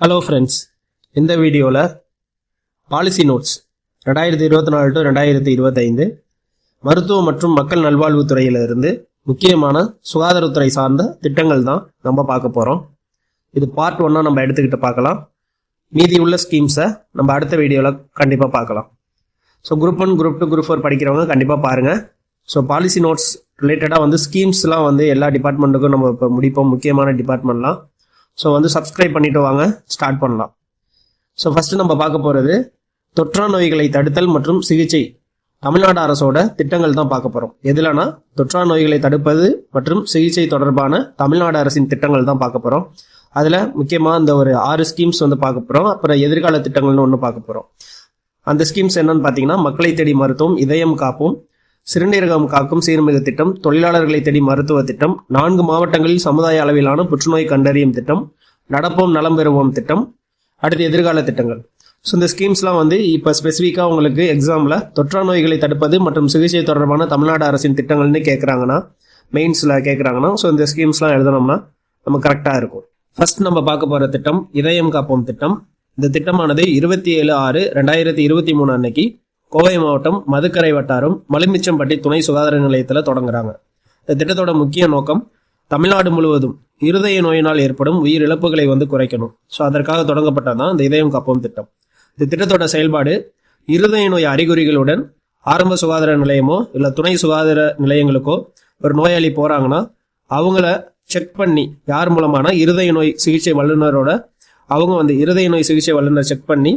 Hello friends இந்த வீடியோவில் policy notes ரெண்டாயிரத்தி இருபத்தி நாலு டு ரெண்டாயிரத்தி இருபத்தைந்து மருத்துவ மற்றும் மக்கள் நல்வாழ்வுத்துறையிலிருந்து முக்கியமான சுகாதாரத்துறை சார்ந்த திட்டங்கள் தான் நம்ம பார்க்க போகிறோம் இது பார்ட் ஒன்னாக நம்ம எடுத்துக்கிட்டு பார்க்கலாம். மீதி உள்ள ஸ்கீம்ஸை நம்ம அடுத்த வீடியோவில் கண்டிப்பாக பார்க்கலாம். So group one group two group four படிக்கிறவங்க கண்டிப்பாக பாருங்கள் ஸோ பாலிசி நோட்ஸ் ரிலேட்டடாக வந்து ஸ்கீம்ஸ்லாம் வந்து எல்லா டிபார்ட்மெண்ட்டுக்கும் நம்ம இப்போ முடிப்போம். முக்கியமான டிபார்ட்மெண்ட்லாம் ஸோ வந்து சப்ஸ்கிரைப் பண்ணிட்டு வாங்க. ஸ்டார்ட் பண்ணலாம். ஸோ ஃபஸ்ட்டு நம்ம பார்க்க போகிறது தொற்றா நோய்களை தடுத்தல் மற்றும் சிகிச்சை. தமிழ்நாடு அரசோட திட்டங்கள் தான் பார்க்க போகிறோம் எதுலனா தொற்றா நோய்களை தடுப்பது மற்றும் சிகிச்சை தொடர்பான தமிழ்நாடு அரசின் திட்டங்கள் தான் பார்க்க போகிறோம் அதில் முக்கியமாக இந்த ஒரு ஆறு ஸ்கீம்ஸ் வந்து பார்க்க போகிறோம் அப்புறம் எதிர்கால திட்டங்கள்னு ஒன்று பார்க்க போகிறோம் அந்த ஸ்கீம்ஸ் என்னன்னு பார்த்தீங்கன்னா மக்களை தேடி மருத்துவம் இதயம் காப்போம் சிறுநீரகம் காக்கும் சீர்மிகு திட்டம் தொழிலாளர்களை தேடி மருத்துவ திட்டம் நான்கு மாவட்டங்களில் சமுதாய அளவிலான புற்றுநோய் கண்டறியும் திட்டம் நடப்போம் நலம் பெறுவோம் திட்டம். அடுத்து எதிர்கால திட்டங்கள். ஸோ இந்த ஸ்கீம்ஸ்லாம் வந்து இப்போ ஸ்பெசிஃபிக்காக உங்களுக்கு எக்ஸாமில் தொற்றா நோய்களை தடுப்பது மற்றும் சிகிச்சை தொடர்பான தமிழ்நாடு அரசின் திட்டங்கள்னு கேட்குறாங்கன்னா மெயின்ஸில் கேட்குறாங்கன்னா ஸோ இந்த ஸ்கீம்ஸ்லாம் எழுதணும்னா நம்ம கரெக்டாக இருக்கும். ஃபர்ஸ்ட் நம்ம பார்க்க போகிற திட்டம் இதயம் காப்போம் திட்டம். இந்த திட்டமானது இருபத்தி ஏழு ஆறு ரெண்டாயிரத்தி இருபத்தி மூணு அன்னைக்கு கோவை மாவட்டம் மதுக்கரை வட்டாரம் மலுமிச்சம்பட்டி துணை சுகாதார நிலையத்தில் தொடங்குறாங்க. இந்த திட்டத்தோட முக்கிய நோக்கம் தமிழ்நாடு முழுவதும் இருதய நோயினால் ஏற்படும் உயிர் இழப்புகளை வந்து குறைக்கணும். ஸோ அதற்காக தொடங்கப்பட்டதான் இந்த இதயம் காப்போம் திட்டம். இந்த திட்டத்தோட செயல்பாடு இருதய நோய் அறிகுறிகளுடன் ஆரம்ப சுகாதார நிலையமோ இல்லை துணை சுகாதார நிலையங்களுக்கோ ஒரு நோயாளி போகிறாங்கன்னா அவங்கள செக் பண்ணி யார் மூலமான இருதய நோய் சிகிச்சை வல்லுநரோட அவங்க வந்து இருதய நோய் சிகிச்சை வல்லுநர் செக் பண்ணி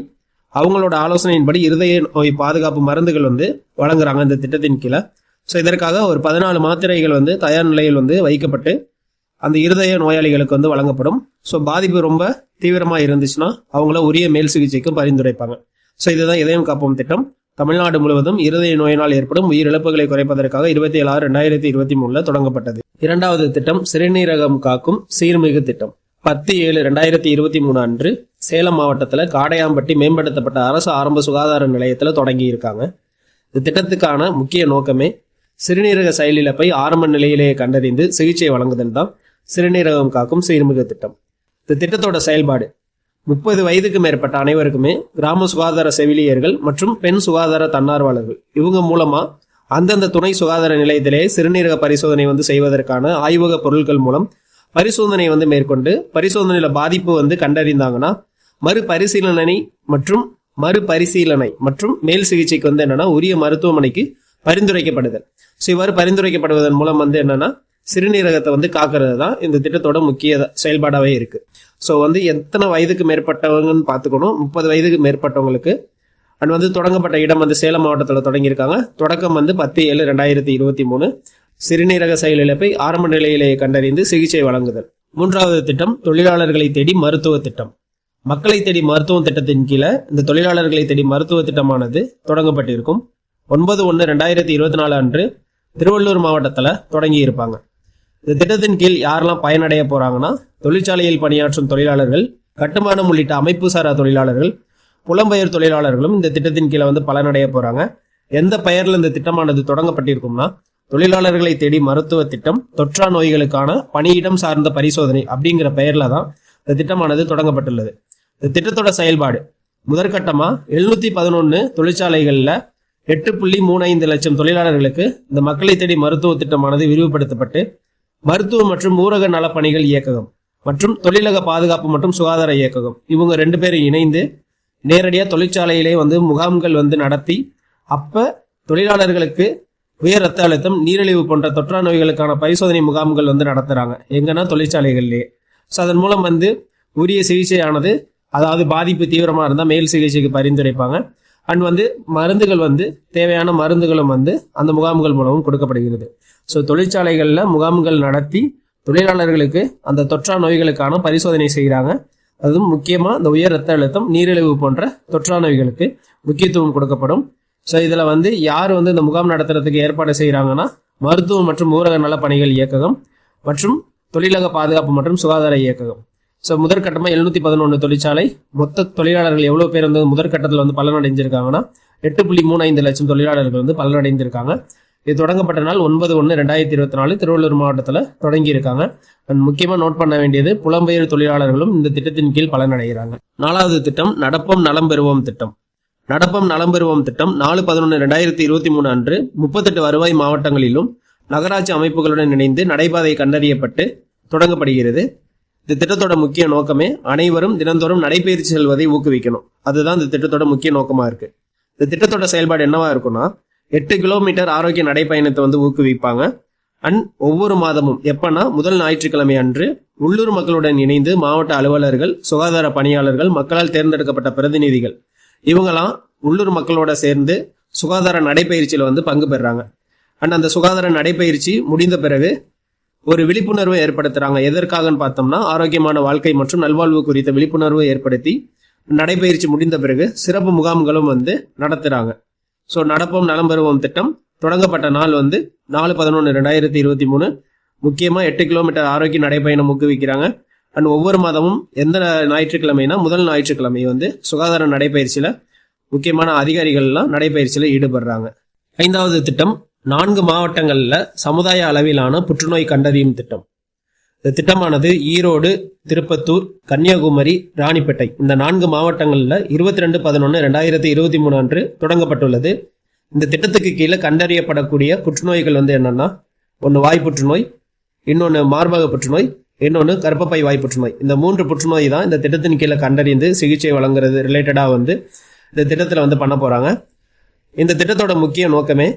அவங்களோட ஆலோசனையின்படி இருதய நோய் பாதுகாப்பு மருந்துகள் வந்து வழங்குறாங்க இந்த திட்டத்தின் கீழே. ஸோ இதற்காக ஒரு பதினாலு மாத்திரைகள் வந்து தயார் நிலையில் வந்து வைக்கப்பட்டு அந்த இருதய நோயாளிகளுக்கு வந்து வழங்கப்படும். ஸோ பாதிப்பு ரொம்ப தீவிரமாக இருந்துச்சுன்னா அவங்கள உரிய மேல் சிகிச்சைக்கும் பரிந்துரைப்பாங்க. ஸோ இதுதான் இதயம் காப்போம் திட்டம். தமிழ்நாடு முழுவதும் இருதய நோயினால் ஏற்படும் உயிரிழப்புகளை குறைப்பதற்காக இருபத்தி ஏழு ஆறு ரெண்டாயிரத்தி இருபத்தி மூணுல தொடங்கப்பட்டது. இரண்டாவது திட்டம் சிறுநீரகம் காக்கும் சீர்மிகு திட்டம். பத்து ஏழு ரெண்டாயிரத்தி இருபத்தி மூணு அன்று சேலம் மாவட்டத்தில் காடையாம்பட்டி மேம்படுத்தப்பட்ட அரசு ஆரம்ப சுகாதார நிலையத்தில் தொடங்கி இருக்காங்க இந்த திட்டத்துக்கான முக்கிய நோக்கமே சிறுநீரக செயலிழப்பை ஆரம்ப நிலையிலேயே கண்டறிந்து சிகிச்சை வழங்குதல் தான் சிறுநீரகம் காக்கும் சீர்மிகு திட்டம். இந்த திட்டத்தோட செயல்பாடு முப்பது வயதுக்கு மேற்பட்ட அனைவருக்குமே கிராம சுகாதார செவிலியர்கள் மற்றும் பெண் சுகாதார தன்னார்வலர்கள் இவங்க மூலமா அந்தந்த துணை சுகாதார நிலையத்திலே சிறுநீரக பரிசோதனை வந்து செய்வதற்கான ஆய்வக பொருட்கள் மூலம் பரிசோதனை வந்து மேற்கொண்டு பரிசோதனையில பாதிப்பு வந்து கண்டறிந்தாங்கன்னா மறுபரிசீலனை மற்றும் மறுபரிசீலனை மற்றும் மேல் சிகிச்சைக்கு வந்து என்னன்னா உரிய மருத்துவமனைக்கு பரிந்துரைக்கப்படுதல். ஸோ இவ்வாறு பரிந்துரைக்கப்படுவதன் மூலம் வந்து என்னன்னா சிறுநீரகத்தை வந்து காக்கிறது தான் இந்த திட்டத்தோட முக்கிய செயல்பாடாகவே இருக்கு. ஸோ வந்து எத்தனை வயதுக்கு மேற்பட்டவங்கன்னு பார்த்துக்கணும். முப்பது வயதுக்கு மேற்பட்டவங்களுக்கு அண்ட் வந்து தொடங்கப்பட்ட இடம் வந்து சேலம் மாவட்டத்தில் தொடங்கியிருக்காங்க. தொடக்கம் வந்து பத்து ஏழு ரெண்டாயிரத்தி இருபத்தி மூணு. சிறுநீரக செயலிழப்பை ஆரம்ப நிலையிலேயே கண்டறிந்து சிகிச்சை வழங்குதல். மூன்றாவது திட்டம் தொழிலாளர்களை தேடி மருத்துவ திட்டம். மக்களை தேடி மருத்துவ திட்டத்தின் கீழே இந்த தொழிலாளர்களை தேடி மருத்துவ திட்டமானது தொடங்கப்பட்டிருக்கும். ஒன்பது ஒன்று ரெண்டாயிரத்தி இருபத்தி நாலு அன்று திருவள்ளூர் மாவட்டத்தில் தொடங்கி இருப்பாங்க இந்த திட்டத்தின் கீழ் யாரெல்லாம் பயனடைய போறாங்கன்னா தொழிற்சாலையில் பணியாற்றும் தொழிலாளர்கள் கட்டுமானம் உள்ளிட்ட அமைப்பு சாரா தொழிலாளர்கள் புலம்பெயர் தொழிலாளர்களும் இந்த திட்டத்தின் கீழே வந்து பலனடைய போறாங்க. எந்த பெயரில் இந்த திட்டமானது தொடங்கப்பட்டிருக்கும்னா தொழிலாளர்களை தேடி மருத்துவ திட்டம் தொற்றா நோய்களுக்கான பணியிடம் சார்ந்த பரிசோதனை அப்படிங்கிற பெயர்ல தான் இந்த திட்டமானது தொடங்கப்பட்டுள்ளது. இந்த திட்டத்தோட செயல்பாடு முதற்கட்டமா எழுநூத்தி பதினொன்னு தொழிற்சாலைகள்ல எட்டு புள்ளி மூணு ஐந்து லட்சம் தொழிலாளர்களுக்கு இந்த மக்களை தேடி மருத்துவ திட்டமானது விரிவுபடுத்தப்பட்டு மருத்துவ மற்றும் ஊரக நலப்பணிகள் இயக்ககம் மற்றும் தொழிலக பாதுகாப்பு மற்றும் சுகாதார இயக்ககம் இவங்க ரெண்டு பேரும் இணைந்து நேரடியாக தொழிற்சாலையிலே வந்து முகாம்கள் வந்து நடத்தி அப்ப தொழிலாளர்களுக்கு உயர் ரத்த அழுத்தம் நீரிழிவு போன்ற தொற்றா நோய்களுக்கான பரிசோதனை முகாம்கள் வந்து நடத்துறாங்க. எங்கன்னா தொழிற்சாலைகள்லேயே. ஸோ அதன் மூலம் வந்து உரிய சிகிச்சையானது அதாவது பாதிப்பு தீவிரமாக இருந்தால் மேல் சிகிச்சைக்கு பரிந்துரைப்பாங்க. அண்ட் வந்து மருந்துகள் வந்து தேவையான மருந்துகளும் வந்து அந்த முகாம்கள் மூலமும் கொடுக்கப்படுகிறது. ஸோ தொழிற்சாலைகளில் முகாம்கள் நடத்தி தொழிலாளர்களுக்கு அந்த தொற்றா நோய்களுக்கான பரிசோதனை செய்கிறாங்க அதுவும் முக்கியமாக இந்த உயர் ரத்த அழுத்தம் நீரிழிவு போன்ற தொற்றா நோய்களுக்கு முக்கியத்துவம் கொடுக்கப்படும். ஸோ இதில் வந்து யார் வந்து இந்த முகாம் நடத்துறதுக்கு ஏற்பாடு செய்கிறாங்கன்னா மருத்துவம் மற்றும் ஊரக நலப்பணிகள் இயக்ககம் மற்றும் தொழிலக பாதுகாப்பு மற்றும் சுகாதார இயக்ககம். ஸோ முதற்கட்டமாக எழுநூத்தி பதினொன்று தொழிற்சாலை. மொத்த தொழிலாளர்கள் எவ்வளோ பேர் வந்து முதற்கட்டத்தில் வந்து பலனடைஞ்சிருக்காங்கன்னா எட்டு புள்ளி மூணு ஐந்து லட்சம் தொழிலாளர்கள் வந்து பலனடைந்திருக்காங்க. இது தொடங்கப்பட்ட நாள் ஒன்பது ஒன்று ரெண்டாயிரத்தி இருபத்தி நாலு திருவள்ளூர் மாவட்டத்தில் தொடங்கியிருக்காங்க. அண்ட் முக்கியமாக நோட் பண்ண வேண்டியது புலம்பெயர் தொழிலாளர்களும் இந்த திட்டத்தின் கீழ் பலனடைகிறாங்க. நாலாவது திட்டம் நடப்போம் நலம் பெறுவோம் திட்டம். நடப்பம் நலம் பெறுவோம் திட்டம் நாலு பதினொன்று ரெண்டாயிரத்தி இருபத்தி மூணு அன்று முப்பத்தெட்டு வருவாய் மாவட்டங்களிலும் நகராட்சி அமைப்புகளுடன் இணைந்து நடைபாதை கண்டறியப்பட்டு தொடங்கப்படுகிறது. இந்த திட்டத்தோட முக்கிய நோக்கமே அனைவரும் தினந்தோறும் நடைபயிற்சி செல்வதை ஊக்குவிக்கணும். அதுதான் இந்த திட்டத்தோட முக்கிய நோக்கமாக இருக்கு. இந்த திட்டத்தோட செயல்பாடு என்னவா இருக்கும்னா எட்டு கிலோமீட்டர் ஆரோக்கிய நடைப்பயணத்தை வந்து ஊக்குவிப்பாங்க. அண்ட் ஒவ்வொரு மாதமும் எப்பன்னா முதல் ஞாயிற்றுக்கிழமை அன்று உள்ளூர் மக்களுடன் இணைந்து மாவட்ட அலுவலர்கள் சுகாதார பணியாளர்கள் மக்களால் தேர்ந்தெடுக்கப்பட்ட பிரதிநிதிகள் இவங்கெல்லாம் உள்ளூர் மக்களோட சேர்ந்து சுகாதார நடைப்பயிற்சியில் வந்து பங்கு பெறுறாங்க. அண்ட் அந்த சுகாதார நடைப்பயிற்சி முடிந்த பிறகு ஒரு விழிப்புணர்வை ஏற்படுத்துறாங்க. எதற்காகன்னு பார்த்தோம்னா ஆரோக்கியமான வாழ்க்கை மற்றும் நல்வாழ்வு குறித்த விழிப்புணர்வை ஏற்படுத்தி நடைபயிற்சி முடிந்த பிறகு சிறப்பு முகாம்களும் வந்து நடத்துறாங்க. ஸோ நடப்போம் நலம் பெறுவோம் திட்டம் தொடங்கப்பட்ட நாள் வந்து நாலு பதினொன்று ரெண்டாயிரத்தி இருபத்தி மூணு. முக்கியமாக எட்டு கிலோமீட்டர் ஆரோக்கிய நடைப்பயணம் ஊக்குவிக்கிறாங்க. அண்ட் ஒவ்வொரு மாதமும் எந்த ஞாயிற்றுக்கிழமைனா முதல் ஞாயிற்றுக்கிழமை வந்து சுகாதார நடைப்பயிற்சியில் முக்கியமான அதிகாரிகள்லாம் நடைப்பயிற்சியில் ஈடுபடுறாங்க. ஐந்தாவது திட்டம் நான்கு மாவட்டங்களில் சமுதாய அளவிலான புற்றுநோய் கண்டறியும் திட்டம். இந்த திட்டமானது ஈரோடு திருப்பத்தூர் கன்னியாகுமரி ராணிப்பேட்டை இந்த நான்கு மாவட்டங்களில் இருபத்தி ரெண்டு பதினொன்று ரெண்டாயிரத்தி இருபத்தி மூணு அன்று தொடங்கப்பட்டுள்ளது. இந்த திட்டத்துக்கு கீழே கண்டறியப்படக்கூடிய புற்றுநோய்கள் வந்து என்னன்னா ஒன்று வாய் புற்றுநோய் இன்னொன்று மார்பக புற்றுநோய் இன்னொன்று கர்ப்பப்பை வாய் புற்றுநோய். இந்த மூன்று புற்றுநோய் தான் இந்த திட்டத்தின் கீழே கண்டறிந்து சிகிச்சை வழங்குறது ரிலேட்டடாக வந்து இந்த திட்டத்தில் வந்து பண்ண போகிறாங்க இந்த திட்டத்தோட முக்கிய நோக்கமே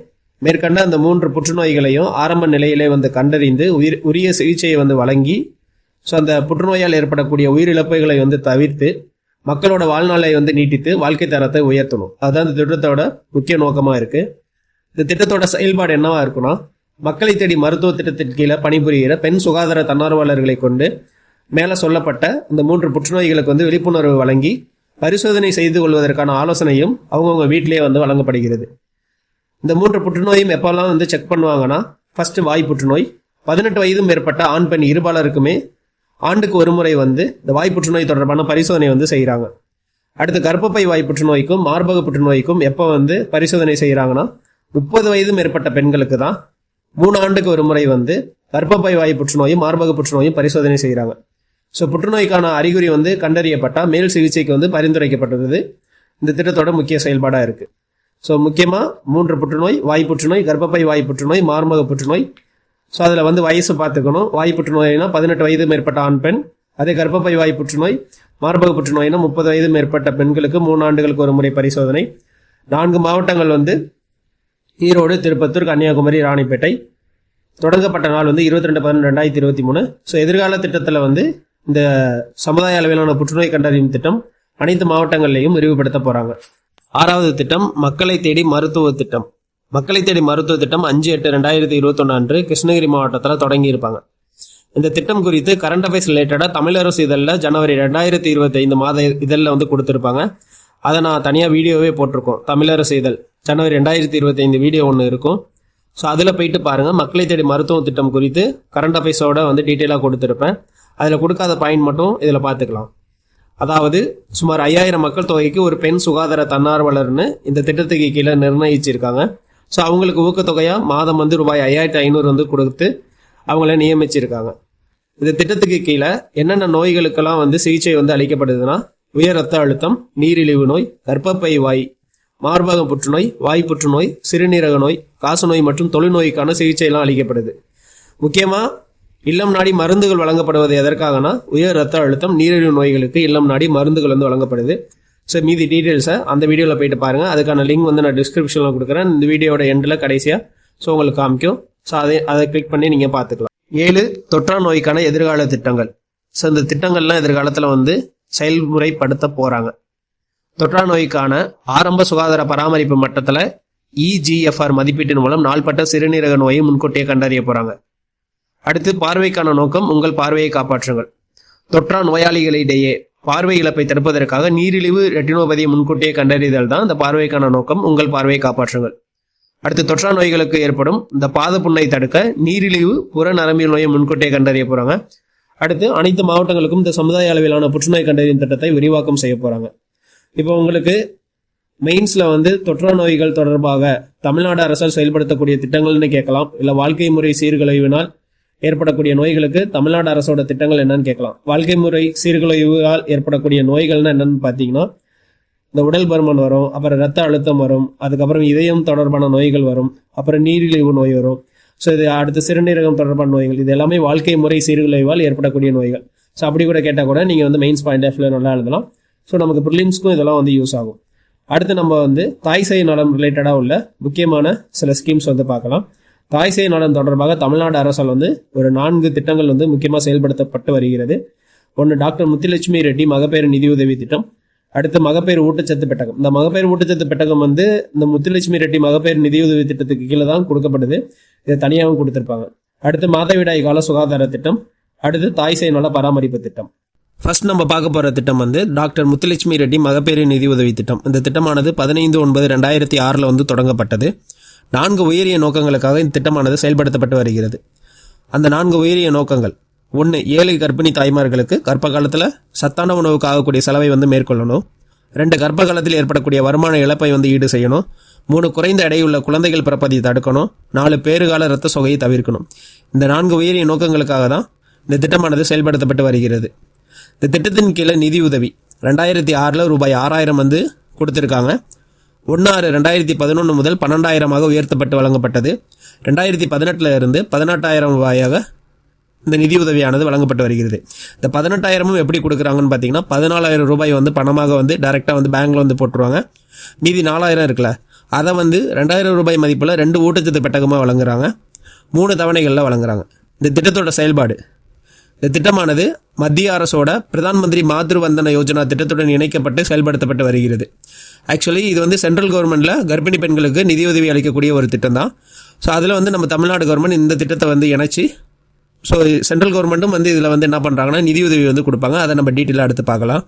மேற்கண்ட அந்த மூன்று புற்றுநோய்களையும் ஆரம்ப நிலையிலே வந்து கண்டறிந்து உயிர் உரிய சிகிச்சையை வந்து வழங்கி ஸோ அந்த புற்றுநோயால் ஏற்படக்கூடிய உயிரிழப்புகளை வந்து தவிர்த்து மக்களோட வாழ்நாளை வந்து நீட்டித்து வாழ்க்கை தரத்தை உயர்த்தணும். அதுதான் இந்த திட்டத்தோட முக்கிய நோக்கமாக இருக்குது இந்த திட்டத்தோட செயல்பாடு என்னவா இருக்குன்னா மக்களை தேடி மருத்துவ திட்டத்தின் கீழே பணிபுரிகிற பெண் சுகாதார தன்னார்வலர்களை கொண்டு மேலே சொல்லப்பட்ட இந்த மூன்று புற்றுநோய்களுக்கு வந்து விழிப்புணர்வு வழங்கி பரிசோதனை செய்து கொள்வதற்கான ஆலோசனையும் அவங்கவுங்க வீட்டிலேயே வந்து வழங்கப்படுகிறது. இந்த மூன்று புற்றுநோயும் எப்போல்லாம் வந்து செக் பண்ணுவாங்கன்னா ஃபர்ஸ்ட் வாய் புற்றுநோய் பதினெட்டு வயதும் மேற்பட்ட ஆண் பெண் இருபாலருக்குமே ஆண்டுக்கு ஒரு முறை வந்து இந்த வாய் புற்றுநோய் தொடர்பான பரிசோதனை வந்து செய்கிறாங்க அடுத்து கர்ப்பப்பை வாய் புற்றுநோய்க்கும் மார்பக புற்றுநோய்க்கும் எப்போ வந்து பரிசோதனை செய்கிறாங்கன்னா முப்பது வயது மேற்பட்ட பெண்களுக்கு தான் மூணு ஆண்டுக்கு ஒரு முறை வந்து கர்ப்பப்பை வாய் புற்றுநோயும் மார்பக புற்றுநோயும் பரிசோதனை செய்கிறாங்க ஸோ புற்றுநோய்க்கான அறிகுறி வந்து கண்டறியப்பட்டால் மேல் சிகிச்சைக்கு வந்து பரிந்துரைக்கப்பட்டது. இந்த திட்டத்தோட முக்கிய செயல்பாடாக இருக்குது ஸோ முக்கியமாக மூன்று புற்றுநோய் வாய் புற்றுநோய் கர்ப்பப்பை வாய் புற்றுநோய் மார்பக புற்றுநோய். ஸோ அதில் வந்து வயசு பார்த்துக்கணும். வாய் புற்றுநோய்னா பதினெட்டு வயது மேற்பட்ட ஆண் பெண். அதே கர்ப்பப்பை வாய் புற்றுநோய் மார்பக புற்றுநோய்னா முப்பது வயது மேற்பட்ட பெண்களுக்கு மூணு ஆண்டுகளுக்கு ஒரு முறை பரிசோதனை. நான்கு மாவட்டங்கள் வந்து ஈரோடு திருப்பத்தூர் கன்னியாகுமரி ராணிப்பேட்டை. தொடங்கப்பட்ட நாள் வந்து இருபத்தி ரெண்டு பதினொன்று ரெண்டாயிரத்தி இருபத்தி மூணு. ஸோ எதிர்கால திட்டத்தில் வந்து இந்த சமுதாய அளவிலான புற்றுநோய் கண்டறியும் திட்டம் அனைத்து மாவட்டங்கள்லையும் விரிவுபடுத்த போகிறாங்க ஆறாவது திட்டம் மக்களை தேடி மருத்துவ திட்டம். மக்களை தேடி மருத்துவ திட்டம் அஞ்சு எட்டு ரெண்டாயிரத்தி இருபத்தொன்னு அன்று கிருஷ்ணகிரி மாவட்டத்தில் தொடங்கியிருப்பாங்க. இந்த திட்டம் குறித்து கரண்ட் அஃபேர்ஸ் ரிலேட்டடாக தமிழரசு இதழில் ஜனவரி ரெண்டாயிரத்தி இருபத்தி ஐந்து மாத இதழில் வந்து கொடுத்துருப்பாங்க. அதை நான் தனியாக வீடியோவே போட்டிருக்கோம் தமிழரசு இதழ். ஜனவரி ரெண்டாயிரத்தி இருபத்தி ஐந்து வீடியோ ஒன்று இருக்கும். ஸோ அதில் போயிட்டு பாருங்கள் மக்களை தேடி மருத்துவ திட்டம் குறித்து கரண்ட் அஃபேர்ஸோட வந்து டீட்டெயிலாக கொடுத்துருப்பேன். அதில் கொடுக்காத பாயிண்ட் மட்டும் இதில் பார்த்துக்கலாம். அதாவது சுமார் ஐயாயிரம் மக்கள் தொகைக்கு ஒரு பெண் சுகாதார தன்னார்வலர்னு இந்த திட்டத்துக்கு கீழே நிர்ணயிச்சிருக்காங்க. ஸோ அவங்களுக்கு ஊக்கத்தொகையாக மாதம் வந்து ரூபாய் ஐயாயிரத்தி ஐநூறு வந்து கொடுத்து அவங்கள நியமிச்சிருக்காங்க. இந்த திட்டத்துக்கு கீழே என்னென்ன நோய்களுக்கெல்லாம் வந்து சிகிச்சை வந்து அளிக்கப்படுதுன்னா உயர் ரத்த அழுத்தம் நீரிழிவு நோய் கர்ப்பப்பை வாய் மார்பக புற்றுநோய் வாய் புற்றுநோய் சிறுநீரக நோய் காசநோய் மற்றும் தொழுநோய்க்கான சிகிச்சையெல்லாம் அளிக்கப்படுது. முக்கியமாக இல்லம் நாடி மருந்துகள் வழங்கப்படுவது எதற்காகனா உயர் ரத்த அழுத்தம் நீரிழிவு நோய்களுக்கு இல்லம் நாடி மருந்துகள் வந்து வழங்கப்படுது. ஸோ மீதி டீட்டெயில்ஸை அந்த வீடியோவில் போயிட்டு பாருங்கள் அதுக்கான லிங்க் வந்து நான் டிஸ்கிரிப்ஷனில் கொடுக்குறேன். இந்த வீடியோட எண்டில் கடைசியாக ஸோ உங்களுக்கு காமிக்கும். ஸோ அதை அதை கிளிக் பண்ணி நீங்கள் பார்த்துக்கலாம். ஏழு தொற்றா நோய்க்கான எதிர்கால திட்டங்கள். ஸோ இந்த திட்டங்கள்லாம் எதிர்காலத்தில் வந்து செயல்முறைப்படுத்த போகிறாங்க தொற்றா நோய்க்கான ஆரம்ப சுகாதார பராமரிப்பு மட்டத்தில் இஜிஎஃப்ஆர் மதிப்பீட்டின் மூலம் நாள்பட்ட சிறுநீரக நோயை முன்கூட்டியே கண்டறிய போகிறாங்க அடுத்து பார்வைக்கான நோக்கம் உங்கள் பார்வையை காப்பாற்றுங்கள். தொற்றா நோயாளிகளிடையே பார்வை இழப்பை தடுப்பதற்காக நீரிழிவு ரெட்டினோபதியை முன்கூட்டியே கண்டறிதல் தான் இந்த பார்வைக்கான நோக்கம் உங்கள் பார்வையை காப்பாற்றுங்கள். அடுத்து தொற்றா நோய்களுக்கு ஏற்படும் இந்த பாத புண்ணை தடுக்க நீரிழிவு புற நரம்பியல் நோயை முன்கூட்டியே கண்டறிய போறாங்க. அடுத்து அனைத்து மாவட்டங்களுக்கும் இந்த சமுதாய அளவிலான புற்றுநோய் கண்டறியும் திட்டத்தை விரிவாக்கம் செய்ய போறாங்க. இப்போ உங்களுக்கு மெயின்ஸ்ல வந்து தொற்றா நோய்கள் தொடர்பாக தமிழ்நாடு அரசால் செயல்படுத்தக்கூடிய திட்டங்கள்னு கேட்கலாம். இல்ல வாழ்க்கை முறை சீர்குலைவினால் ஏற்படக்கூடிய நோய்களுக்கு தமிழ்நாடு அரசோட திட்டங்கள் என்னன்னு கேட்கலாம். வாழ்க்கை முறை சீர்குலைவால் ஏற்படக்கூடிய நோய்கள்னா என்னன்னு பார்த்தீங்கன்னா இந்த உடல் பருமன் வரும் அப்புறம் ரத்த அழுத்தம் வரும் அதுக்கப்புறம் இதயம் தொடர்பான நோய்கள் வரும் அப்புறம் நீரிழிவு நோய் வரும். ஸோ இது அடுத்து சிறுநீரகம் தொடர்பான நோய்கள் இது எல்லாமே வாழ்க்கை முறை சீர்குலைவால் ஏற்படக்கூடிய நோய்கள். ஸோ அப்படி கூட கேட்டால் கூட நீங்கள் வந்து மெயின்ஸ் பாயிண்ட் ஆஃப் நல்லா எழுதலாம். ஸோ நமக்கு ப்ரிலிம்ஸ்க்கும் இதெல்லாம் வந்து யூஸ் ஆகும். அடுத்து நம்ம வந்து தாய் சேய் நலம் ரிலேட்டடாக உள்ள முக்கியமான சில ஸ்கீம்ஸ் வந்து பார்க்கலாம். தாய் சேய் நலம் தொடர்பாக தமிழ்நாடு அரசால் வந்து ஒரு நான்கு திட்டங்கள் வந்து முக்கியமாக செயல்படுத்தப்பட்டு வருகிறது. ஒன்று டாக்டர் முத்துலட்சுமி ரெட்டி மகப்பேறு நிதியுதவி திட்டம். அடுத்து மகப்பேறு ஊட்டச்சத்து பெட்டகம். இந்த மகப்பேறு ஊட்டச்சத்து பெட்டகம் வந்து இந்த முத்துலட்சுமி ரெட்டி மகப்பேறு நிதியுதவி திட்டத்துக்கு கீழே தான் கொடுக்கப்படுது. இதை தனியாகவும் கொடுத்துருப்பாங்க. அடுத்து மாதவிடாய் கால சுகாதார திட்டம். அடுத்து தாய் சேய் நல பராமரிப்பு திட்டம். ஃபர்ஸ்ட் நம்ம பார்க்க போகிற திட்டம் வந்து டாக்டர் முத்துலட்சுமி ரெட்டி மகப்பேறு நிதி உதவி திட்டம். இந்த திட்டமானது பதினைந்து ஒன்பது ரெண்டாயிரத்தி ஆறில் வந்து தொடங்கப்பட்டது. நான்கு உயரிய நோக்கங்களுக்காக இந்த திட்டமானது செயல்படுத்தப்பட்டு வருகிறது. அந்த நான்கு உயரிய நோக்கங்கள். ஒன்று ஏழை கர்ப்பிணி தாய்மார்களுக்கு கர்ப்ப காலத்தில் சத்தான உணவுக்கு ஆகக்கூடிய செலவை வந்து மேற்கொள்ளணும். ரெண்டு கர்ப்ப காலத்தில் ஏற்படக்கூடிய வருமான இழப்பை வந்து ஈடு செய்யணும். மூணு குறைந்த எடையுள்ள குழந்தைகள் பிறப்பதை தடுக்கணும். நாலு பேறுகால இரத்த சொகையை தவிர்க்கணும். இந்த நான்கு உயரிய நோக்கங்களுக்காக தான் இந்த திட்டமானது செயல்படுத்தப்பட்டு வருகிறது. இந்த திட்டத்தின் கீழே நிதி உதவி. ரெண்டாயிரத்தி ஆறில் ரூபாய் ஆறாயிரம் வந்து கொடுத்துருக்காங்க. ஒன்று ரெண்டாயிரத்தி பதினொன்று முதல் பன்னெண்டாயிரமாக உயர்த்தப்பட்டு வழங்கப்பட்டது. ரெண்டாயிரத்தி பதினெட்டில் இருந்து பதினெட்டாயிரம் ரூபாயாக இந்த நிதி உதவியானது வழங்கப்பட்டு வருகிறது. இந்த பதினெட்டாயிரமும் எப்படி கொடுக்குறாங்கன்னு பார்த்தீங்கன்னா பதினாலாயிரம் ரூபாய் வந்து பணமாக வந்து டைரெக்டாக வந்து பேங்க்கில் வந்து போட்டுருவாங்க. மீதி நாலாயிரம் இருக்குல்ல அதை வந்து ரெண்டாயிரம் ரூபாய் மதிப்பில் ரெண்டு ஊட்டச்சத்து பெட்டகமாக வழங்குறாங்க. மூணு தவணைகளில் வழங்குறாங்க. இந்த திட்டத்தோட செயல்பாடு. இந்த திட்டமானது மத்திய அரசோட பிரதான் மந்திரி மாத்ரு வந்தன யோஜனா திட்டத்துடன் இணைக்கப்பட்டு செயல்படுத்தப்பட்டு வருகிறது. ஆக்சுவலி இது வந்து சென்ட்ரல் கவர்மெண்ட்ல கர்ப்பிணி பெண்களுக்கு நிதியுதவி அளிக்கக்கூடிய ஒரு திட்டம் தான் ஸோ அதில் வந்து நம்ம தமிழ்நாடு கவர்மெண்ட் இந்த திட்டத்தை வந்து இணைச்சி ஸோ சென்ட்ரல் கவர்மெண்ட்டும் வந்து இதில் வந்து என்ன பண்ணுறாங்கன்னா நிதியுதவி வந்து கொடுப்பாங்க. அதை நம்ம டீட்டெயிலாக எடுத்து பார்க்கலாம்.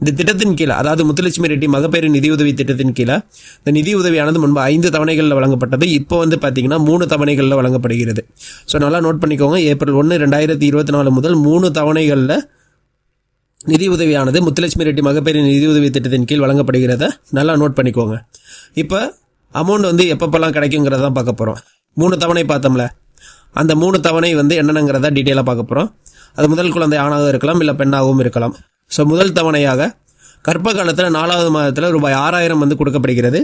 இந்த திட்டத்தின் கீழே அதாவது முத்துலட்சுமி ரெட்டி மகப்பேறு நிதியுதவி திட்டத்தின் கீழே இந்த நிதியுதவியானது முன்பு ஐந்து தவணைகளில் வழங்கப்பட்டது. இப்போ வந்து பார்த்தீங்கன்னா மூணு தவணைகளில் வழங்கப்படுகிறது. ஸோ நல்லா நோட் பண்ணிக்கோங்க. ஏப்ரல் ஒன்று ரெண்டாயிரத்தி இருபத்தி நாலு முதல் மூணு தவணைகளில் நிதி உதவியானது முத்துலட்சுமி ரெட்டி மகப்பேறு நிதியுதவி திட்டத்தின் கீழ் வழங்கப்படுகிறத நல்லா நோட் பண்ணிக்கோங்க. இப்போ அமௌண்ட் வந்து எப்பப்பெல்லாம் கிடைக்குங்கிறத தான் பார்க்க போகிறோம் மூணு தவணை பார்த்தோம்ல. அந்த மூணு தவணை வந்து என்னென்னங்கிறத டீட்டெயிலாக பார்க்க போகிறோம் அது முதல் குழந்தை ஆணாகவும் இருக்கலாம் இல்லை பெண்ணாகவும் இருக்கலாம். ஸோ முதல் தவணையாக கர்ப்ப காலத்தில் நாலாவது மாதத்தில் ரூபாய் ஆறாயிரம் வந்து கொடுக்கப்படுகிறது.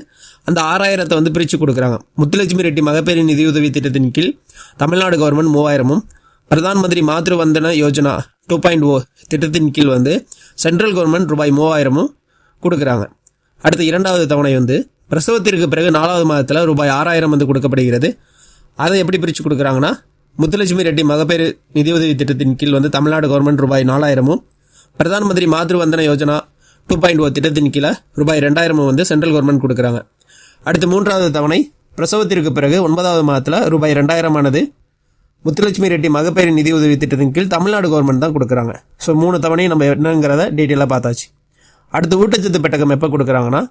அந்த ஆறாயிரத்தை வந்து பிரித்து கொடுக்குறாங்க. முத்துலட்சுமி ரெட்டி மகப்பேறு நிதியுதவி திட்டத்தின் கீழ் தமிழ்நாடு கவர்மெண்ட் மூவாயிரமும் பிரதான் மந்திரி மாத்ரு வந்தன யோஜனா டூ பாயிண்ட் ஓ திட்டத்தின் கீழ் வந்து சென்ட்ரல் கவர்மெண்ட் ரூபாய் மூவாயிரமும் கொடுக்குறாங்க. அடுத்த இரண்டாவது தவணை வந்து பிரசவத்திற்கு பிறகு நாலாவது மாதத்தில் ரூபாய் ஆறாயிரம் வந்து கொடுக்கப்படுகிறது. அதை எப்படி பிரித்து கொடுக்குறாங்கன்னா முத்துலட்சுமி ரெட்டி மகப்பேறு நிதியுதவி திட்டத்தின் கீழ் வந்து தமிழ்நாடு கவர்மெண்ட் ரூபாய் நாலாயிரமும் பிரதான் மந்திரி மாதிரி வந்தன யோஜனா டூ பாயிண்ட் ஓ திட்டத்தின் கீழே ரூபாய் ரெண்டாயிரமும் வந்து சென்ட்ரல் கவர்மெண்ட் கொடுக்குறாங்க. அடுத்து மூன்றாவது தவணை பிரசவத்திற்கு பிறகு ஒன்பதாவது மாதத்தில் ரூபாய் ரெண்டாயிரமானது முத்துலட்சுமி ரெட்டி மகப்பேறு நிதி உதவி திட்டத்தின் கீழ் தமிழ்நாடு கவர்மெண்ட் தான் கொடுக்குறாங்க. ஸோ மூணு தவணையும் நம்ம என்னங்கிறத டீட்டெயிலாக பார்த்தாச்சு. அடுத்து ஊட்டச்சத்து பெட்டகம் எப்போ கொடுக்குறாங்கன்னா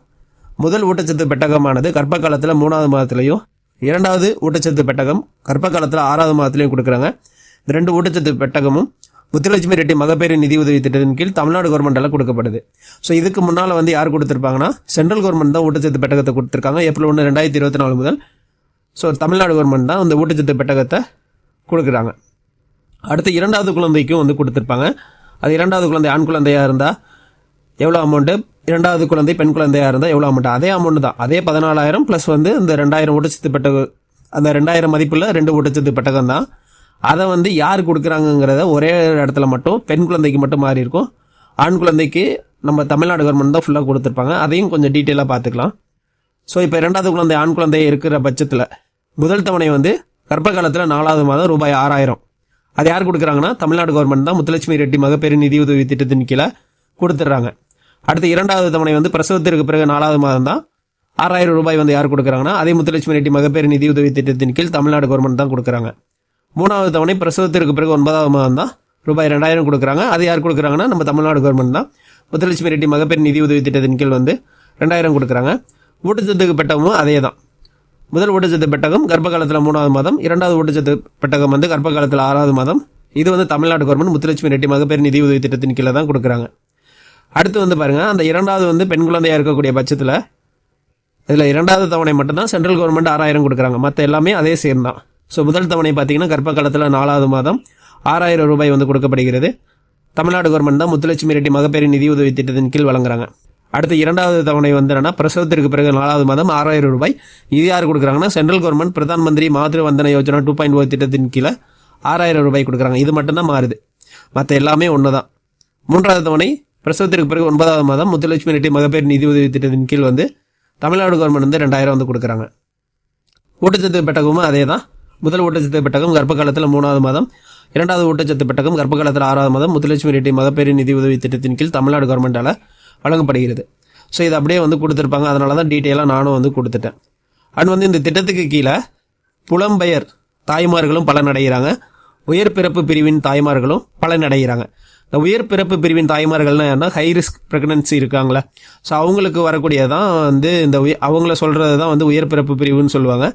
முதல் ஊட்டச்சத்து பெட்டகமானது கர்ப்ப காலத்தில் மூணாவது மாதத்துலையும் இரண்டாவது ஊட்டச்சத்து பெட்டகம் கர்ப்ப காலத்தில் ஆறாவது மாதத்துலையும் கொடுக்குறாங்க. இந்த ரெண்டு ஊட்டச்சத்து பெட்டகமும் முத்துலட்சுமி ரெட்டி மகப்பேறு நிதி உதவி திட்டத்தின் கீழ் தமிழ்நாடு கவர்மெண்டால் கொடுக்கப்படுது. ஸோ இதுக்கு முன்னால் வந்து யார் கொடுத்துருப்பாங்கன்னா சென்ட்ரல் கவர்மெண்ட் தான் ஊட்டச்சத்து பெட்டகத்தை கொடுத்துருக்காங்க. ஏப்ரல் ஒன்று ரெண்டாயிரத்தி இருபத்தி நாலு முதல். ஸோ தமிழ்நாடு கவர்மெண்ட் தான் அந்த ஊட்டச்சத்து பெட்டகத்தை கொடுக்குறாங்க. அடுத்து இரண்டாவது குழந்தைக்கும் வந்து கொடுத்துருப்பாங்க. அது இரண்டாவது குழந்தை ஆண் குழந்தையாக இருந்தால் எவ்வளோ அமௌண்ட்டு இரண்டாவது குழந்தை பெண் குழந்தையாக இருந்தால் எவ்வளோ அமௌண்ட் அதே அமௌண்ட் தான். அதே பதினாலாயிரம் ப்ளஸ் வந்து இந்த ரெண்டாயிரம் ஊட்டச்சத்து பெட்டகம் அந்த ரெண்டாயிரம் மதிப்பில் ரெண்டு ஊட்டச்சத்து பெட்டகம் தான் அதை வந்து யார் கொடுக்குறாங்கங்கிறத ஒரே இடத்துல மட்டும் பெண் குழந்தைக்கு மட்டும் மாறி இருக்கும். ஆண் குழந்தைக்கு நம்ம தமிழ்நாடு கவர்மெண்ட் தான் ஃபுல்லாக கொடுத்துருப்பாங்க. அதையும் கொஞ்சம் டீட்டெயிலாக பார்த்துக்கலாம். ஸோ இப்போ இரண்டாவது குழந்தை ஆண் குழந்தை இருக்கிற பட்சத்தில் முதல் தவணை வந்து கர்ப்ப காலத்தில் நாலாவது மாதம் ரூபாய் ஆறாயிரம். அது யார் கொடுக்குறாங்கன்னா தமிழ்நாடு கவர்மெண்ட் தான் முத்துலட்சுமி ரெட்டி மகப்பேறு நிதியுதவி திட்டத்தின் கீழே கொடுத்துட்றாங்க. அடுத்து இரண்டாவது தவணை வந்து பிரசவத்திற்கு பிறகு நாலாவது மாதம் தான் ஆறாயிரம் ரூபாய் வந்து யார் கொடுக்குறாங்கன்னா அதே முத்துலட்சுமி ரெட்டி மகப்பேறு நிதியுதவி திட்டத்தின் கீழ் தமிழ்நாடு கவர்மெண்ட் தான் கொடுக்குறாங்க. மூணாவது தவணை பிரசவத்திற்கு பிறகு ஒன்பதாவது மாதம் தான் ரூபாய் ரெண்டாயிரம் கொடுக்குறாங்க. அது யார் கொடுக்குறாங்கன்னா நம்ம தமிழ்நாடு கவர்மெண்ட் தான். முத்துலட்சுமி ரெட்டி மகப்பேர் நிதி உதவி திட்டத்தின் கீழ் வந்து ரெண்டாயிரம் கொடுக்குறாங்க. ஊட்டச்சத்துக்கு பெட்டகமும் அதே தான். முதல் ஊட்டச்சத்து பெட்டகம் கர்ப்ப காலத்தில் மூணாவது மாதம் இரண்டாவது ஊட்டச்சத்து பெட்டகம் வந்து கர்ப்ப காலத்தில் ஆறாவது மாதம். இது வந்து தமிழ்நாடு கவர்மெண்ட் முத்துலட்சுமி ரெட்டி மகப்பேர் நிதி உதவி திட்டத்தின் கீழே தான் கொடுக்குறாங்க. அடுத்து வந்து பாருங்க அந்த இரண்டாவது வந்து பெண் குழந்தையாக இருக்கக்கூடிய பட்சத்தில் இதில் இரண்டாவது தவணை மட்டும்தான் சென்ட்ரல் கவர்மெண்ட் ஆறாயிரம் கொடுக்குறாங்க. மற்ற எல்லாமே அதே சேர்ந்தான் தான். ஸோ முதல் தவணை பார்த்தீங்கன்னா கர்ப்ப காலத்தில் நாலாவது மாதம் ஆறாயிரம் ரூபாய் வந்து கொடுக்கப்படுகிறது. தமிழ்நாடு கவர்மெண்ட் தான் முத்துலட்சுமி ரெட்டி மகப்பேறு நிதி உதவி திட்டத்தின் கீழ் வழங்குறாங்க. அடுத்து இரண்டாவது தவணை வந்து என்னன்னா பிரசவத்திற்கு பிறகு நாலாவது மாதம் ஆறாயிரம் ரூபாய். இது யார் கொடுக்குறாங்கன்னா சென்ட்ரல் கவர்மெண்ட் பிரதான் மந்திரி மாதிரி வந்தன யோஜனா டூ பாயிண்ட் ஓ திட்டத்தின் கீழே ஆறாயிரம் ரூபாய் கொடுக்குறாங்க. இது மட்டும்தான் மாறுது. மற்ற எல்லாமே ஒன்று தான் மூன்றாவது தவணை பிரசவத்திற்கு பிறகு ஒன்பதாவது மாதம் முத்துலட்சுமி ரெட்டி மகப்பேறு நிதி உதவி திட்டத்தின் கீழ் வந்து தமிழ்நாடு கவர்மெண்ட் வந்து ரெண்டாயிரம் வந்து கொடுக்குறாங்க. ஊட்டச்சத்து பெட்டகமும் அதே தான் முதல் ஊட்டச்சத்து பெட்டகம் கர்ப்ப காலத்தில் மூணாவது மாதம் இரண்டாவது ஊட்டச்சத்து பெட்டகம் கர்ப்ப காலத்தில் ஆறாவது மாதம் முத்துலட்சுமி ரெட்டி மகப்பேறு நிதி உதவி திட்டத்தின் கீழ் தமிழ்நாடு கவர்மெண்டால் வழங்கப்படுகிறது. ஸோ இது அப்படியே வந்து கொடுத்துருப்பாங்க. அதனால தான் டீட்டெயிலாக நானும் வந்து கொடுத்துட்டேன். அண்ட் வந்து இந்த திட்டத்துக்கு கீழே புலம்பெயர் தாய்மார்களும் பலனடைகிறாங்க. உயர் பிறப்பு பிரிவின் தாய்மார்களும் பலனடைகிறாங்க. இந்த உயர் பிறப்பு பிரிவின் தாய்மார்கள்னா என்ன? ஹை ரிஸ்க் ப்ரெக்னன்சி இருக்காங்களா. ஸோ அவங்களுக்கு வரக்கூடியதான் வந்து இந்த உய அவங்கள சொல்கிறது தான் வந்து உயர் பிறப்பு பிரிவுன்னு சொல்லுவாங்க.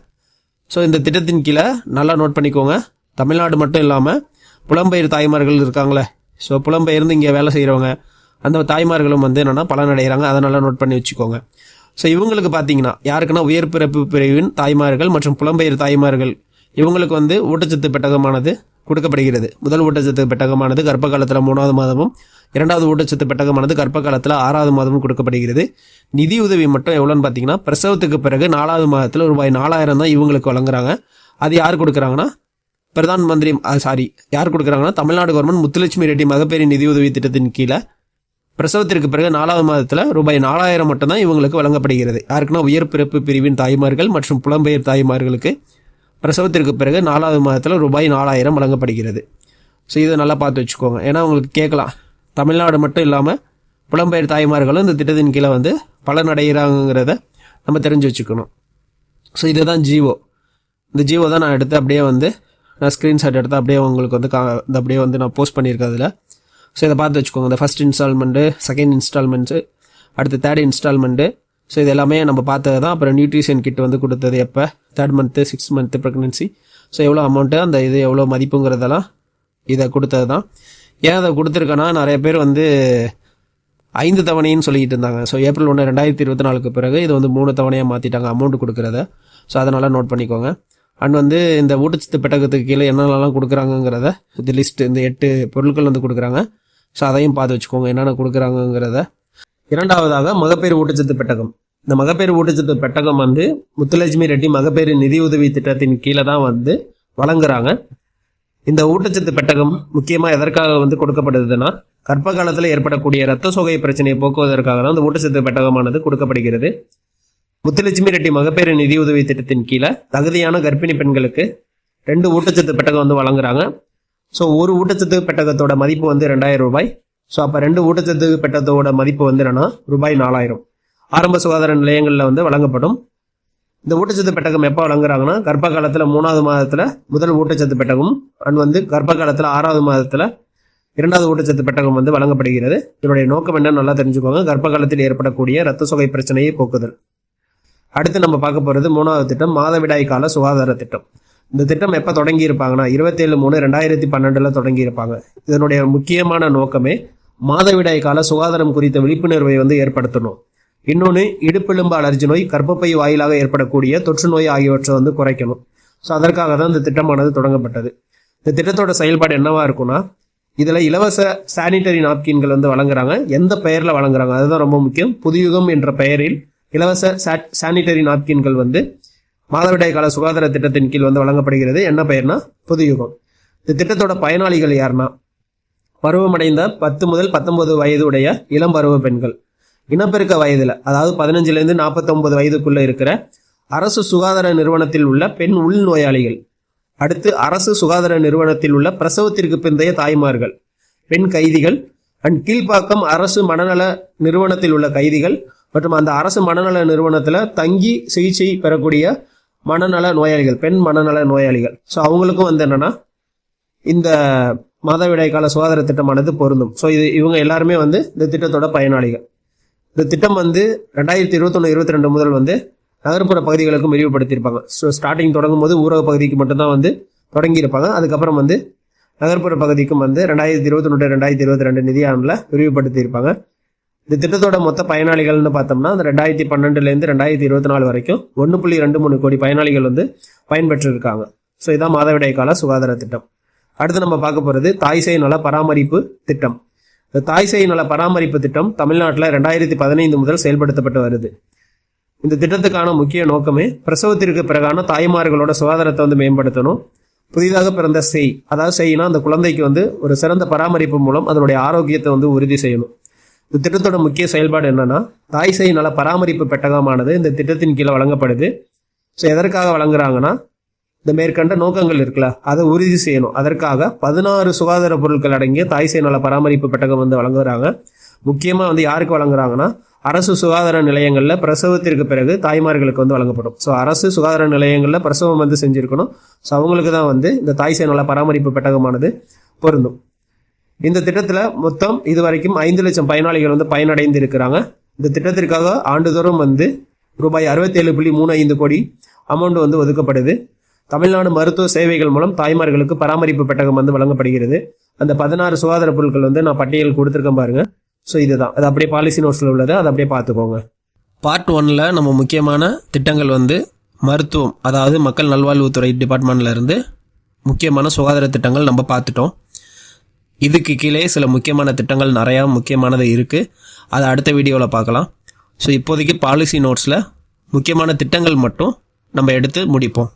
ஸோ இந்த திட்டத்தின் கீழே நல்லா நோட் பண்ணிக்கோங்க. தமிழ்நாடு மட்டும் இல்லாமல் புலம்பெயர் தாய்மார்கள் இருக்காங்களே. ஸோ புலம்பெயர்ந்து இங்கே வேலை செய்கிறவங்க அந்த தாய்மார்களும் வந்து என்னென்னா பலனடைகிறாங்க. அதை நல்லா நோட் பண்ணி வச்சுக்கோங்க. ஸோ இவங்களுக்கு பார்த்தீங்கன்னா யாருக்குன்னா உயர் பிறப்பு பிரிவின் தாய்மார்கள் மற்றும் புலம்பெயர் தாய்மார்கள் இவங்களுக்கு வந்து ஊட்டச்சத்து பெட்டகமானது. கொடுக்கப்படுகிறது. முதல் ஊட்டச்சத்து பெட்டகமானது கர்ப்ப காலத்தில் மூணாவது மாதமும் இரண்டாவது ஊட்டச்சத்து பெட்டகமானது கர்ப்ப காலத்தில் ஆறாவது மாதமும் கொடுக்கப்படுகிறது. நிதி உதவி மட்டும் எவ்வளோன்னு பார்த்தீங்கன்னா பிரசவத்துக்கு பிறகு நாலாவது மாதத்தில் ரூபாய் நாலாயிரம் தான் இவங்களுக்கு வழங்குறாங்க. அது யார் கொடுக்குறாங்கன்னா பிரதான் மந்திரி சாரி யார் கொடுக்குறாங்கன்னா தமிழ்நாடு கவர்மெண்ட் முத்துலட்சுமி ரெட்டி மகப்பேறு நிதி உதவி திட்டத்தின் கீழே பிரசவத்திற்கு பிறகு நாலாவது மாதத்தில் ரூபாய் நாலாயிரம் மட்டும்தான் இவங்களுக்கு வழங்கப்படுகிறது. யாருக்குன்னா உயர் பிறப்பு பிரிவின் தாய்மார்கள் மற்றும் புலம்பெயர் தாய்மார்களுக்கு பிரசவத்திற்கு பிறகு நாலாவது மாதத்தில் ரூபாய் நாலாயிரம் வழங்கப்படுகிறது. ஸோ இதை நல்லா பார்த்து வச்சுக்கோங்க. ஏன்னா உங்களுக்கு கேட்கலாம். தமிழ்நாடு மட்டும் இல்லாமல் புலம்பெயர் தாய்மார்களும் இந்த திட்டத்தின் கீழே வந்து பலனடைகிறாங்கிறத நம்ம தெரிஞ்சு வச்சுக்கணும். ஸோ இதுதான் ஜீவோ. இந்த ஜீவோ தான் நான் எடுத்து அப்படியே வந்து நான் ஸ்க்ரீன்ஷாட் எடுத்து அப்படியே உங்களுக்கு வந்து கா இந்த அப்படியே வந்து நான் போஸ்ட் பண்ணியிருக்கேன் அதில். ஸோ இதை பார்த்து வச்சுக்கோங்க. இந்த ஃபஸ்ட் இன்ஸ்டால்மெண்ட்டு செகண்ட் இன்ஸ்டால்மெண்ட்ஸு அடுத்து தேர்ட் இன்ஸ்டால்மெண்ட்டு ஸோ இது எல்லாமே நம்ம பார்த்தது தான் அப்புறம் நியூட்ரிஷன் கிட் வந்து கொடுத்தது எப்போ? Third month six month pregnancy so எவ்வளோ அமௌண்ட்டு அந்த இது எவ்வளோ மதிப்புங்கிறதெல்லாம் இதை கொடுத்தது தான் ஏன் அதை கொடுத்துருக்கேன்னா நிறைய பேர் வந்து ஐந்து தவணைன்னு சொல்லிக்கிட்டு இருந்தாங்க. ஸோ ஏப்ரல் ஒன்று ரெண்டாயிரத்தி இருபத்தி நாலுக்கு பிறகு இது வந்து மூணு தவணையாக மாற்றிட்டாங்க அமௌண்ட் கொடுக்குறத. ஸோ அதனால் நோட் பண்ணிக்கோங்க. அண்ட் வந்து இந்த ஊட்டச்சத்து பெட்டகத்துக்கு கீழே என்னென்னலாம் கொடுக்குறாங்கங்கிறத இந்த லிஸ்ட் இந்த எட்டு பொருட்கள் வந்து கொடுக்குறாங்க. ஸோ அதையும் பார்த்து வச்சுக்கோங்க என்னென்ன கொடுக்குறாங்கங்கிறத. இரண்டாவதாக மகப்பேறு ஊட்டச்சத்து பெட்டகம். இந்த மகப்பேறு ஊட்டச்சத்து பெட்டகம் வந்து முத்துலட்சுமி ரெட்டி மகப்பேறு நிதி உதவி திட்டத்தின் கீழே தான் வந்து வழங்குறாங்க. இந்த ஊட்டச்சத்து பெட்டகம் முக்கியமாக எதற்காக வந்து கொடுக்கப்படுதுன்னா கர்ப்ப காலத்தில் ஏற்படக்கூடிய ரத்த சோகை பிரச்சனையை போக்குவதற்காக தான் இந்த ஊட்டச்சத்து பெட்டகமானது கொடுக்கப்படுகிறது. முத்துலட்சுமி ரெட்டி மகப்பேறு நிதி உதவி திட்டத்தின் கீழே தகுதியான கர்ப்பிணி பெண்களுக்கு ரெண்டு ஊட்டச்சத்து பெட்டகம் வந்து வழங்குறாங்க. ஸோ ஒரு ஊட்டச்சத்து பெட்டகத்தோட மதிப்பு வந்து ரெண்டாயிரம் ரூபாய். ஸோ அப்போ ரெண்டு ஊட்டச்சத்து பெட்டத்தோட மதிப்பு வந்து என்னன்னா ரூபாய் நாலாயிரம். ஆரம்ப சுகாதார நிலையங்களில் வந்து வழங்கப்படும். இந்த ஊட்டச்சத்து பெட்டகம் எப்போ வழங்குறாங்கன்னா கர்ப்ப காலத்தில் மூணாவது மாதத்தில் முதல் ஊட்டச்சத்து பெட்டகம் அண்ட் வந்து கர்ப்ப காலத்தில் ஆறாவது மாதத்தில் இரண்டாவது ஊட்டச்சத்து பெட்டகம் வந்து வழங்கப்படுகிறது. இதனுடைய நோக்கம் என்னன்னு நல்லா தெரிஞ்சுக்கோங்க. கர்ப்ப காலத்தில் ஏற்படக்கூடிய ரத்த சுகை பிரச்சனையை போக்குதல். அடுத்து நம்ம பார்க்க போகிறது மூணாவது திட்டம் மாதவிடாய் கால சுகாதார திட்டம். இந்த திட்டம் எப்போ தொடங்கி இருப்பாங்கன்னா இருபத்தேழு மூணு ரெண்டாயிரத்தி பன்னெண்டில் தொடங்கி இருப்பாங்க இதனுடைய முக்கியமான நோக்கமே மாதவிடாய் கால சுகாதாரம் குறித்த விழிப்புணர்வை வந்து ஏற்படுத்தணும். இன்னொன்று இடுப்பெலும்பு அலர்ஜி நோய் கர்ப்பப்பை வாயிலாக ஏற்படக்கூடிய தொற்று நோய் ஆகியவற்றை வந்து குறைக்கணும். ஸோ அதற்காக தான் இந்த திட்டமானது தொடங்கப்பட்டது. இந்த திட்டத்தோட செயல்பாடு என்னவா இருக்கும்னா இதில் இலவச சானிட்டரி நாப்கின்கள் வந்து வழங்குறாங்க. எந்த பெயரில் வழங்குறாங்க? அதுதான் ரொம்ப முக்கியம். புதுயுகம் என்ற பெயரில் இலவச சானிட்டரி நாப்கின்கள் வந்து மாதவிடாய் கால சுகாதார திட்டத்தின் கீழ் வந்து வழங்கப்படுகிறது. என்ன பெயர்னா புதுயுகம். இந்த திட்டத்தோட பயனாளிகள் யாருன்னா பருவமடைந்த பத்து முதல் பத்தொன்பது வயது உடைய இளம் பருவ பெண்கள். இனப்பெருக்க வயதில் அதாவது பதினஞ்சுலேருந்து நாற்பத்தொன்பது வயதுக்குள்ள இருக்கிற அரசு சுகாதார நிறுவனத்தில் உள்ள பெண் உள் நோயாளிகள் அடுத்து அரசு சுகாதார நிறுவனத்தில் உள்ள பிரசவத்திற்கு பிந்தைய தாய்மார்கள் பெண் கைதிகள் அண்ட் கீழ்ப்பாக்கம் அரசு மனநல நிறுவனத்தில் உள்ள கைதிகள் மற்றும் அந்த அரசு மனநல நிறுவனத்தில் தங்கி சிகிச்சை பெறக்கூடிய மனநல நோயாளிகள் பெண் மனநல நோயாளிகள். ஸோ அவங்களுக்கும் வந்து என்னன்னா இந்த மாதவிடாய் கால சுகாதார திட்டமானது பொருந்தும். ஸோ இது இவங்க எல்லாருமே வந்து இந்த திட்டத்தோட பயனாளிகள். இந்த திட்டம் வந்து ரெண்டாயிரத்தி இருபத்தொன்று இருபத்தி ரெண்டு முதல் வந்து நகர்ப்புற பகுதிகளுக்கும் விரிவுபடுத்தியிருப்பாங்க. ஸோ ஸ்டார்டிங் தொடங்கும் போது ஊரக பகுதிக்கு மட்டும்தான் வந்து தொடங்கியிருப்பாங்க. அதுக்கப்புறம் வந்து நகர்ப்புற பகுதிக்கும் வந்து ரெண்டாயிரத்தி இருபத்தொன்று ரெண்டாயிரத்தி இருபத்தி ரெண்டு நிதியாண்டில் விரிவுபடுத்தியிருப்பாங்க. இந்த திட்டத்தோட மொத்த பயனாளிகள்னு பார்த்தோம்னா அந்த ரெண்டாயிரத்தி பன்னெண்டுலேருந்து ரெண்டாயிரத்தி இருபத்தி நாலு வரைக்கும் ஒன்று புள்ளி ரெண்டு மூணு கோடி பயனாளிகள் வந்து பயன்பெற்றிருக்காங்க. ஸோ இதான் மாதவிடாய் கால சுகாதார திட்டம். அடுத்து நம்ம பார்க்க போகிறது தாய் சேய் நல பராமரிப்பு திட்டம். இந்த தாய் சேய் நல பராமரிப்பு திட்டம் தமிழ்நாட்டில் ரெண்டாயிரத்தி பதினைந்து முதல் செயல்படுத்தப்பட்டு வருது. இந்த திட்டத்துக்கான முக்கிய நோக்கமே பிரசவத்திற்கு பிறகான தாய்மார்களோட சுகாதாரத்தை வந்து மேம்படுத்தணும். புதிதாக பிறந்த செய் அதாவது செய்யினா அந்த குழந்தைக்கு வந்து ஒரு சிறந்த பராமரிப்பு மூலம் அதனுடைய ஆரோக்கியத்தை வந்து உறுதி செய்யணும். இந்த திட்டத்தோட முக்கிய செயல்பாடு என்னன்னா தாய் சேய் நல பராமரிப்பு பெட்டகமானது இந்த திட்டத்தின் கீழே வழங்கப்படுது. ஸோ எதற்காக வழங்குறாங்கன்னா இந்த மேற்கண்ட நோக்கங்கள் இருக்குல்ல அதை உறுதி செய்யணும். அதற்காக பதினாறு சுகாதார பொருட்கள் அடங்கிய தாய் சேனல பராமரிப்பு பெட்டகம் வந்து வழங்குறாங்க. முக்கியமாக வந்து யாருக்கு வழங்குறாங்கன்னா அரசு சுகாதார நிலையங்களில் பிரசவத்திற்கு பிறகு தாய்மார்களுக்கு வந்து வழங்கப்படும். ஸோ அரசு சுகாதார நிலையங்களில் பிரசவம் வந்து செஞ்சுருக்கணும். ஸோ அவங்களுக்கு தான் வந்து இந்த தாய் சேனல பராமரிப்பு பெட்டகமானது பொருந்தும். இந்த திட்டத்தில் மொத்தம் இது வரைக்கும் ஐந்து லட்சம் பயனாளிகள் வந்து பயனடைந்து இருக்கிறாங்க இந்த திட்டத்திற்காக ஆண்டுதோறும் வந்து ரூபாய் அறுபத்தேழு புள்ளி மூணு ஐந்து கோடி அமௌண்ட் வந்து ஒதுக்கப்படுது. தமிழ்நாடு மருத்துவ சேவைகள் மூலம் தாய்மார்களுக்கு பராமரிப்பு பெட்டகம் வந்து வழங்கப்படுகிறது. அந்த பதினாறு சுகாதார பொருட்கள் வந்து நான் பட்டியல் கொடுத்துருக்கேன் பாருங்க. ஸோ இதுதான். அது அப்படியே பாலிசி நோட்ஸில் உள்ளது. அதை அப்படியே பார்த்துக்கோங்க. பார்ட் ஒன்ல நம்ம முக்கியமான திட்டங்கள் வந்து மருத்துவம் அதாவது மக்கள் நல்வாழ்வுத்துறை டிபார்ட்மெண்ட்ல இருந்து முக்கியமான சுகாதார திட்டங்கள் நம்ம பார்த்துட்டோம். இதுக்கு கீழே சில முக்கியமான திட்டங்கள் நிறையா முக்கியமானது இருக்குது அதை அடுத்த வீடியோவில் பார்க்கலாம். ஸோ இப்போதைக்கு பாலிசி நோட்ஸில் முக்கியமான திட்டங்கள் மட்டும் நம்ம எடுத்து முடிப்போம்.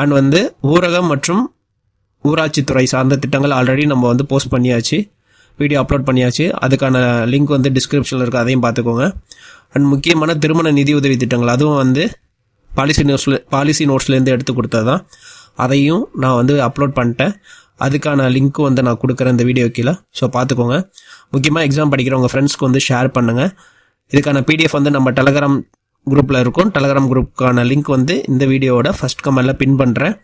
அண்ட் வந்து ஊரகம் மற்றும் ஊராட்சித்துறை சார்ந்த திட்டங்கள் ஆல்ரெடி நம்ம வந்து போஸ்ட் பண்ணியாச்சு வீடியோ அப்லோட் பண்ணியாச்சு. அதுக்கான லிங்க் வந்து டிஸ்கிரிப்ஷனில் இருக்குது அதையும் பார்த்துக்கோங்க. அண்ட் முக்கியமான திருமண நிதி உதவி திட்டங்கள் அதுவும் வந்து பாலிசி நோட்ஸில் பாலிசி நோட்ஸ்லேருந்து எடுத்து கொடுத்தது தான் அதையும் நான் வந்து அப்லோட் பண்ணிட்டேன். அதுக்கான லிங்க்கும் வந்து நான் கொடுக்குறேன் இந்த வீடியோ கீழே. ஸோ பார்த்துக்கோங்க. முக்கியமாக எக்ஸாம் படிக்கிறவங்க ஃப்ரெண்ட்ஸ்க்கு வந்து ஷேர் பண்ணுங்கள் இதுக்கான பிடிஎஃப் வந்து நம்ம டெலகிராம் குரூப்பில் இருக்கும். டெலகிராம் குரூப்புக்கான லிங்க் வந்து இந்த வீடியோவோட ஃபஸ்ட் கமெண்டில் பின் பண்ணுறேன்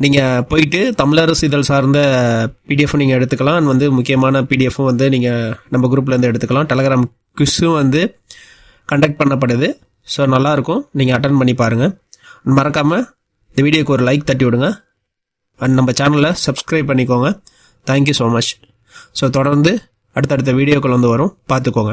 நீங்கள் போயிட்டு தமிழரசு இதழ் சார்ந்த பிடிஎஃப் நீங்கள் எடுத்துக்கலாம். வந்து முக்கியமான பிடிஎஃப்பும் வந்து நீங்கள் நம்ம குரூப்லேருந்து எடுத்துக்கலாம். டெலகிராம் குவிஸும் வந்து கண்டக்ட் பண்ணப்படுது. ஸோ நல்லாயிருக்கும். நீங்கள் அட்டன் பண்ணி பாருங்கள் மறக்காமல் இந்த வீடியோக்கு ஒரு லைக் தட்டி விடுங்க. அண்ட் நம்ம சேனலை சப்ஸ்கிரைப் பண்ணிக்கோங்க. தேங்க்யூ ஸோ மச் ஸோ தொடர்ந்து அடுத்தடுத்த வீடியோக்கள் வந்து வரும். பார்த்துக்கோங்க.